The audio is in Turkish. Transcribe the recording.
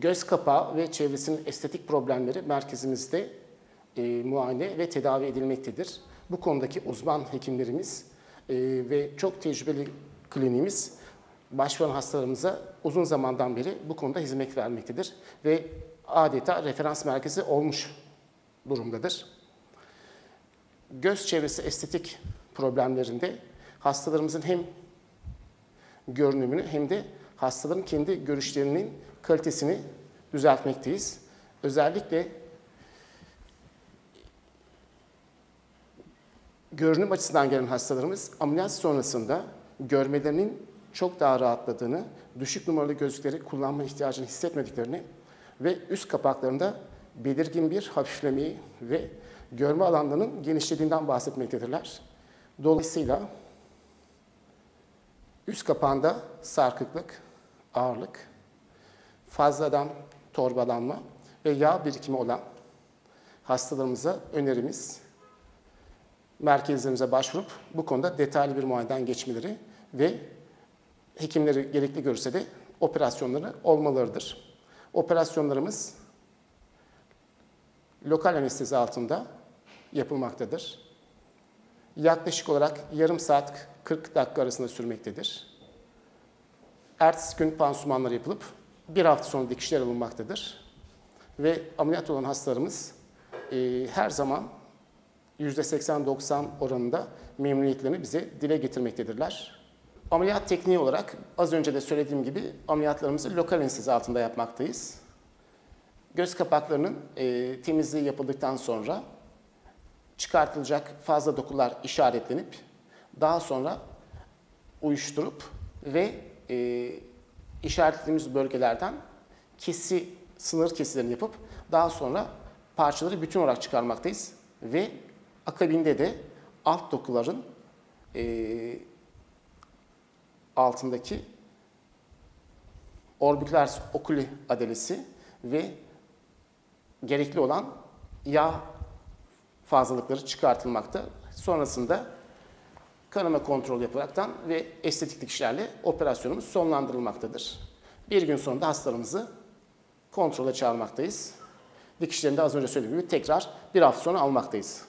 Göz kapağı ve çevresinin estetik problemleri merkezimizde e, muayene ve tedavi edilmektedir. Bu konudaki uzman hekimlerimiz e, ve çok tecrübeli kliniğimiz başvuran hastalarımıza uzun zamandan beri bu konuda hizmet vermektedir ve adeta referans merkezi olmuş durumdadır. Göz çevresi estetik problemlerinde hastalarımızın hem görünümünü hem de hastaların kendi görüşlerinin kalitesini düzeltmekteyiz. Özellikle görünüm açısından gelen hastalarımız ameliyat sonrasında görmelerinin çok daha rahatladığını, düşük numaralı gözlükleri kullanma ihtiyacını hissetmediklerini ve üst kapaklarında belirgin bir hafiflemeyi ve görme alanlarının genişlediğinden bahsetmektedirler. Dolayısıyla üst kapağında sarkıklık, ağırlık, fazladan torbalanma ve yağ birikimi olan hastalarımıza önerimiz merkezlerimize başvurup bu konuda detaylı bir muayeneden geçmeleri ve hekimleri gerekli görürse de operasyonları olmalarıdır. Operasyonlarımız lokal anestezi altında yapılmaktadır. Yaklaşık olarak yarım saat 40 dakika arasında sürmektedir. Ertesi gün pansumanlar yapılıp bir hafta sonra dikişler alınmaktadır. Ve ameliyat olan hastalarımız e, her zaman %80-90 oranında memnuniyetlerini bize dile getirmektedirler. Ameliyat tekniği olarak az önce de söylediğim gibi ameliyatlarımızı lokal anestezi altında yapmaktayız. Göz kapaklarının e, temizliği yapıldıktan sonra çıkartılacak fazla dokular işaretlenip daha sonra uyuşturup ve e, işaretlediğimiz bölgelerden kesi, sınır kesilerini yapıp daha sonra parçaları bütün olarak çıkarmaktayız ve akabinde de alt dokuların e, altındaki orbicularis oculi adelesi ve gerekli olan yağ fazlalıkları çıkartılmakta. Sonrasında kanama kontrol yapılaraktan ve estetik dikişlerle operasyonumuz sonlandırılmaktadır. Bir gün sonunda hastalarımızı kontrole çağırmaktayız. Dikişlerini de az önce söylediğim gibi tekrar bir hafta sonra almaktayız.